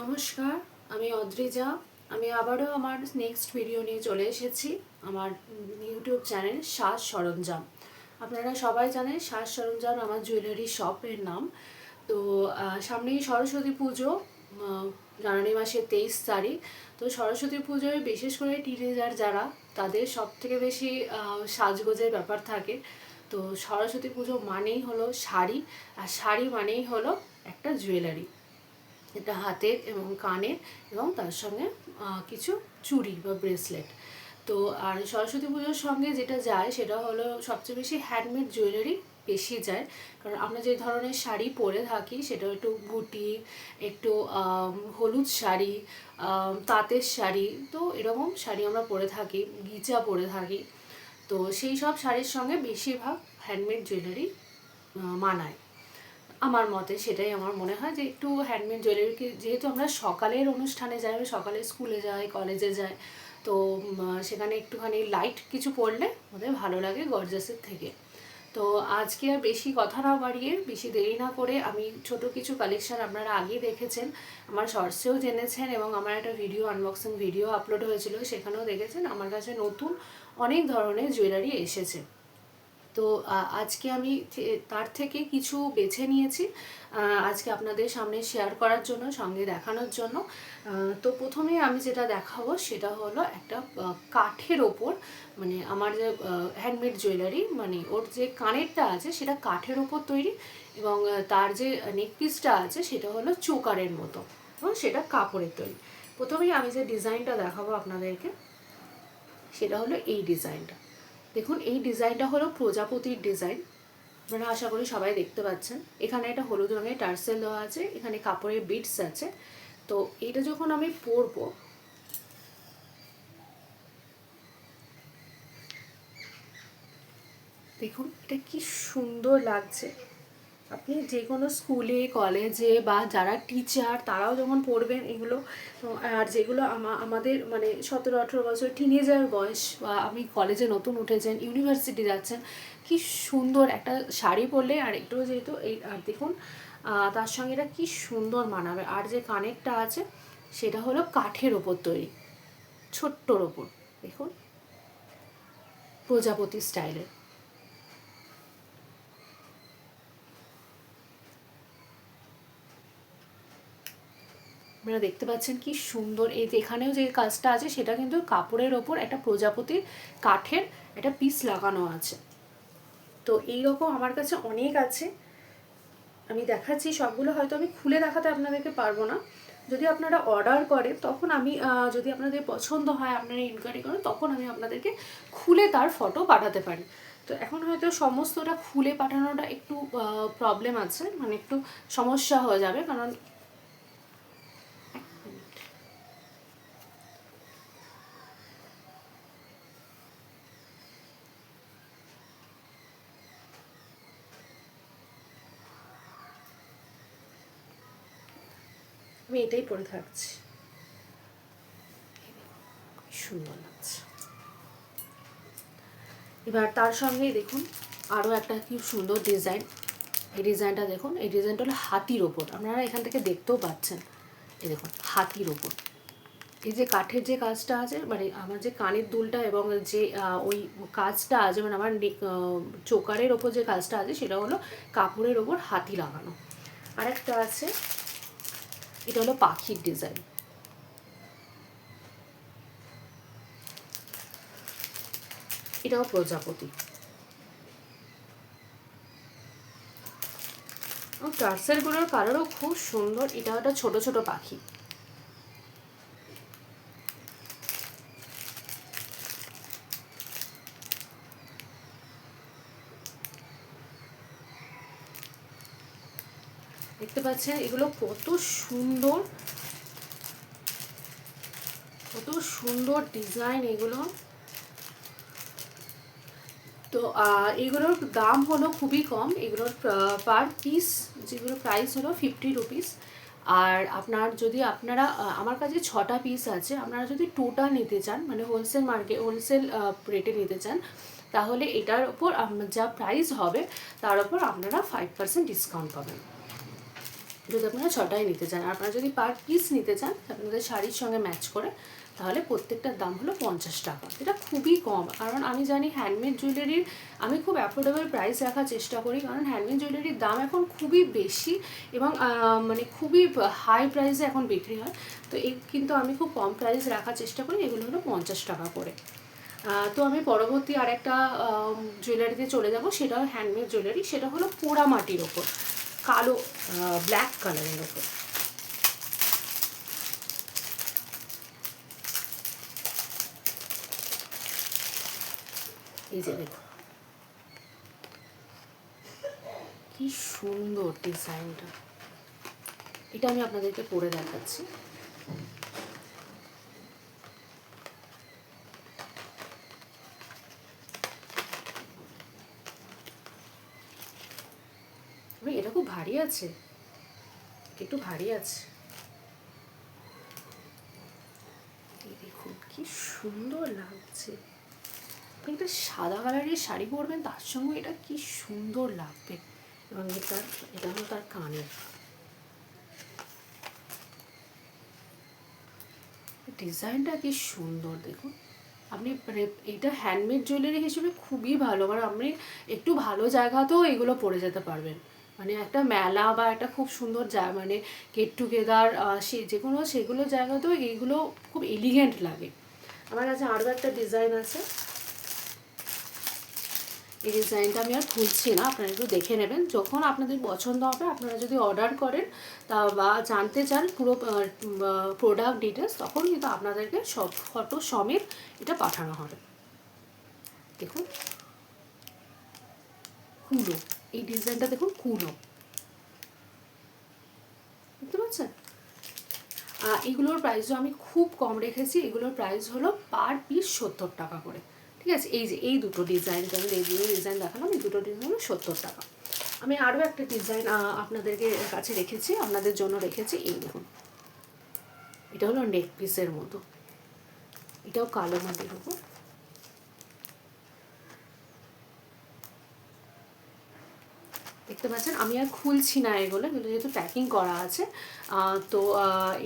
নমস্কার, আমি অদ্রিজা। আমি আবারও আমার নেক্সট ভিডিও নিয়ে চলে এসেছি, আমার ইউটিউব চ্যানেল সাজ সরঞ্জাম। আপনারা সবাই জানেন সাজ সরঞ্জাম আমার জুয়েলারি শপের নাম। তো সামনেই সরস্বতী পুজো জানুয়ারি মাসের তেইশ তারিখ। তো সরস্বতী পুজোয় বিশেষ করে টিনেজার যারা, তাদের সব থেকে বেশি সাজগোজের ব্যাপার থাকে। তো সরস্বতী পুজো মানেই হলো শাড়ি, আর শাড়ি মানেই হলো একটা জুয়েলারি এটা হাতের এবং কানের এবং তার সঙ্গে কিছু চুড়ি বা ব্রেসলেট। তো, আর সরস্বতী পুজোর সঙ্গে যেটা যায় সেটা হলো সবচেয়ে বেশি হ্যান্ডমেড জুয়েলারি বেশি যায়। কারণ আমরা যে ধরনের শাড়ি পরে থাকি সেটা একটু বুটি একটু হলুদ শাড়ি তাঁতের শাড়ি, তো এরকম শাড়ি আমরা পরে থাকি গিচা পরে থাকি। তো সেই সব শাড়ির সঙ্গে বেশিরভাগ হ্যান্ডমেড জুয়েলারি মানায়। আমার মতে সেটাই আমার মনে হয় যে একটু হ্যান্ডমেড জুয়েলারি যেহেতু আমরা সকালের অনুষ্ঠানে যাই সকালে স্কুলে যাই কলেজে যাই, তো সেখানে একটুখানি লাইট কিছু পড়লে আমাদের ভালো লাগে গর্জাসের থেকে। তো আজকে আর বেশি কথা না বাড়িয়ে, বেশি দেরি না করে আমি ছোট কিছু কালেকশন আপনারা আগেই দেখেছেন, আমার শর্টসেও জেনেছেন এবং আমার একটা ভিডিও আনবক্সিং ভিডিও আপলোড হয়েছিল, সেখানেও দেখেছেন। আমার কাছে নতুন অনেক ধরনের জুয়েলারি এসেছে। তো আজকে আমি তার থেকে কিছু বেছে নিয়েছি আজকে আপনাদের সামনে শেয়ার করার জন্য, সঙ্গে দেখানোর জন্য। তো প্রথমে আমি যেটা দেখাবো, সেটা হলো একটা কাঠের ওপর মানে আমার যে হ্যান্ডমেড জুয়েলারি মানে ওর যে কানেরটা আছে, সেটা কাঠের ওপর তৈরি এবং তার যে নেকপিসটা আছে, সেটা হলো চোকারের মতো। সেটা কাপড়ের তৈরি। প্রথমেই আমি যে ডিজাইনটা দেখাবো আপনাদেরকে, সেটা হলো এই ডিজাইনটা দেখুন, এই ডিজাইনটা হলো প্রজাপতির ডিজাইন। আপনারা আশা করি সবাই দেখতে পাচ্ছেন। এখানে একটা হলুদ রঙের টার্সেল দেওয়া আছে, এখানে কাপড়ের বিটস আছে। তো এটা যখন আমি পরবো, দেখুন, এটা কি সুন্দর লাগছে। আপনি যে কোনো স্কুলে, কলেজে বা যারা টিচার তারাও যখন পড়বেন, এগুলো, আর যেগুলো আমাদের মানে সতেরো, আঠেরো বছর টিনেজার বয়স বা আপনি কলেজে নতুন উঠেছেন ইউনিভার্সিটি যাচ্ছেন, কি সুন্দর একটা শাড়ি পরলে, আর একটু যেহেতু এই, আর দেখুন তার সঙ্গে এটা কী সুন্দর মানাবে। আর যে কানেরটা আছে, সেটা হলো কাঠের ওপর তৈরি, ছোট্টর ওপর, দেখুন, প্রজাপতি স্টাইলের আপনারা দেখতে পাচ্ছেন কি সুন্দর। এই এখানেও যে কাজটা আছে, সেটা কিন্তু কাপড়ের ওপর একটা প্রজাপতির কাঠের একটা পিস লাগানো আছে। তো এই রকম আমার কাছে অনেক আছে। আমি দেখাচ্ছি সবগুলো, হয়তো আমি খুলে দেখাতে আপনাদেরকে পারব না। যদি আপনারা অর্ডার করেন তখন আমি যদি আপনাদের পছন্দ হয়, আপনারা ইনকোয়ারি করেন, তখন আমি আপনাদেরকে খুলে তার ফটো পাঠাতে পারি। তো এখন হয়তো সমস্তটা খুলে পাঠানোটা একটু প্রবলেম আছে মানে একটু সমস্যা হয়ে যাবে, কারণ আমি এটাই পরে থাকছি। সুন্দর লাগছে এবার তার সঙ্গেই দেখুন আরও একটা কি সুন্দর ডিজাইন। এই ডিজাইনটা দেখুন, এই ডিজাইনটা হলো হাতির ওপর। আপনারা এখান থেকে দেখতেও পাচ্ছেন। এই দেখুন, হাতির ওপর। এই যে কাঠের যে কাজটা আছে মানে আমার যে কানের দুলটা এবং যে ওই কাজটা আছে মানে আমার চোকারের ওপর যে কাজটা আছে, সেটা হলো কাপড়ের ওপর হাতি লাগানো। আরেকটা আছে এটা হলো পাখির ডিজাইন এটাও প্রজাপতি। টার্সেলগুলোর কালারও খুব সুন্দর এটা একটা ছোট ছোট পাখি। পাচ্ছেন এগুলো কত সুন্দর। কত সুন্দর ডিজাইন এগুলো। তো এগুলোর দাম হলো খুবই কম। এগুলোর পার পিস যেগুলো প্রাইস হলো ফিফটি রুপিস আর আপনার যদি আপনারা আমার কাছে ছটা পিস আছে, আপনারা যদি টোটাল নিতে চান মানে হোলসেল মার্কেট হোলসেল রেটে নিতে চান, তাহলে এটার ওপর যা প্রাইস হবে, তার ওপর আপনারা ফাইভ পার্সেন্ট ডিসকাউন্ট পাবেন। যদি আপনারা ছটাই নিতে চান আপনারা যদি পার পিস নিতে চান, আপনাদের শাড়ির সঙ্গে ম্যাচ করে, তাহলে প্রত্যেকটার দাম হলো পঞ্চাশ টাকা। এটা খুবই কম, কারণ আমি জানি হ্যান্ডমেড জুয়েলারির আমি খুব অ্যাফোর্ডেবল প্রাইস রাখার চেষ্টা করি, কারণ হ্যান্ডমেড জুয়েলারির দাম এখন খুবই বেশি এবং মানে খুবই হাই প্রাইসে এখন বিক্রি হয়। তো এই কিন্তু আমি খুব কম প্রাইস রাখার চেষ্টা করি, এগুলো হলো পঞ্চাশ টাকা করে। তো আমি পরবর্তী আরেকটা জুয়েলারিতে চলে যাব, সেটা হ্যান্ডমেড জুয়েলারি সেটা হলো পোড়া মাটির ওপর। কালো ব্ল্যাক কালারের ওপর এই কি সুন্দর ডিজাইনটা এটা আমি আপনাদেরকে পরে দেখাচ্ছি। খুব ভারী আছে। একটু ভারী আছে। দেখুন, কি সুন্দর লাগছে। একটা সাদা কালারের শাড়ি পরবেন, তার সঙ্গে এটা কি সুন্দর লাগবে। এবং এটা এটা হলো তার কানের। ডিজাইনটা কি সুন্দর, দেখুন। আপনি মানে এটা হ্যান্ডমেড জুয়েলারি হিসেবে খুবই ভালো কারণ আপনি একটু ভালো জায়গাতেও এগুলো পরে যেতে পারবেন। মানে একটা মেলা বা একটা খুব সুন্দর যা মানে গেট টুগেদার সে যে কোনো সেগুলো জায়গাতেও এইগুলো খুব এলিগেন্ট লাগে। আমার কাছে আরও একটা ডিজাইন আছে। এই ডিজাইনটা আমি আর খুলছি না, আপনারা একটু দেখে নেবেন। যখন আপনাদের পছন্দ হবে, আপনারা যদি অর্ডার করেন, তা, বা জানতে চান পুরো প্রোডাক্ট ডিটেলস তখন কিন্তু আপনাদেরকে সব ফটো সমেত এটা পাঠানো হবে। দেখুন। কুলো এই ডিজাইনটা দেখুন কুলো বুঝতে পারছেন? এগুলোর প্রাইসও আমি খুব কম রেখেছি। এগুলোর প্রাইস হলো পার পিস সত্তর টাকা করে। ঠিক আছে? এই যে, এই দুটো ডিজাইন আমি এই দুটো ডিজাইন দেখালাম, এই দুটো ডিজাইন হলো সত্তর টাকা। আমি আরও একটা ডিজাইন আপনাদেরকে কাছে রেখেছি, আপনাদের জন্য রেখেছি। এই দেখুন। এটা হলো নেক পিসের মতো। এটাও কালো মাটির উপর। দেখতে পাচ্ছেন, আমি আর খুলছি না এগুলো এগুলো যেহেতু প্যাকিং করা আছে তো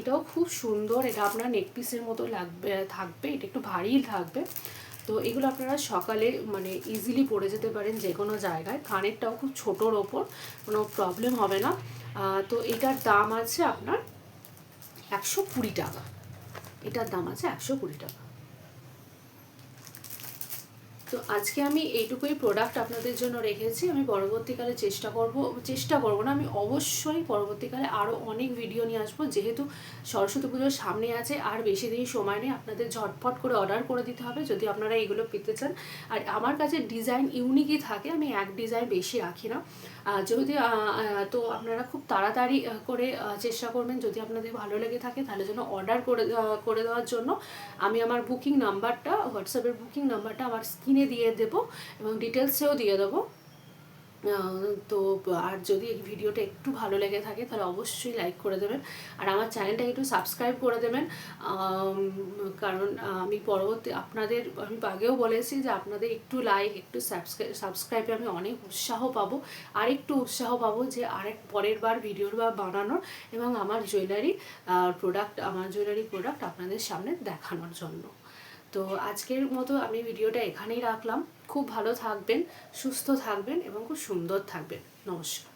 এটাও খুব সুন্দর, এটা আপনার নেক পিসের মতো লাগবে, থাকবে, এটা একটু ভারী থাকবে। তো এগুলো আপনারা সকালে মানে ইজিলি পরে যেতে পারেন যে কোনো জায়গায়, কানেরটাও খুব ছোটোর ওপর, কোনো প্রবলেম হবে না। তো এটার দাম আছে আপনার একশো কুড়ি টাকা। এটার দাম আছে একশো কুড়ি টাকা। তো আজকে আমি এইটুকুই প্রোডাক্ট আপনাদের জন্য রেখেছি। আমি পরবর্তীকালে চেষ্টা করব চেষ্টা করব না, আমি অবশ্যই পরবর্তীকালে আরও অনেক ভিডিও নিয়ে আসব। যেহেতু সরস্বতী পুজোর সামনে আছে, আর বেশি দিন সময় নেই, আপনাদের ঝটপট করে অর্ডার করে দিতে হবে যদি আপনারা এগুলো পেতে চান। আর আমার কাছে ডিজাইন ইউনিকই থাকে, আমি এক ডিজাইন বেশি রাখি না। যদি তো আপনারা খুব তাড়াতাড়ি করে চেষ্টা করবেন। যদি আপনাদের ভালো লেগে থাকে, তাহলে জন্য অর্ডার করে করে দেওয়ার জন্য। আমি আমার বুকিং নাম্বারটা হোয়াটসঅ্যাপের বুকিং নাম্বারটা আমার স্ক্রিনে দিয়ে দেবো এবং ডিটেলসেও দিয়ে দেবো। তো আর যদি এই ভিডিওটা একটু ভালো লেগে থাকে তাহলে অবশ্যই লাইক করে দেবেন। আর আমার চ্যানেলটা একটু সাবস্ক্রাইব করে দেবেন। কারণ আমি পরবর্তী আপনাদের, আমি আগেও বলেছি যে আপনাদের একটু লাইক একটু সাবস্ক্রাইব সাবস্ক্রাইবে আমি অনেক উৎসাহ পাবো। আর একটু উৎসাহ পাবো যে আরেক পরের বার ভিডিওর বা বানানোর এবং আমার জুয়েলারি প্রোডাক্ট আমার জুয়েলারি প্রোডাক্ট আপনাদের সামনে দেখানোর জন্য। তো আজকের মতো আমি ভিডিওটা এখানেই রাখলাম। খুব ভালো থাকবেন, সুস্থ থাকবেন এবং খুব সুন্দর থাকবেন। নমস্কার।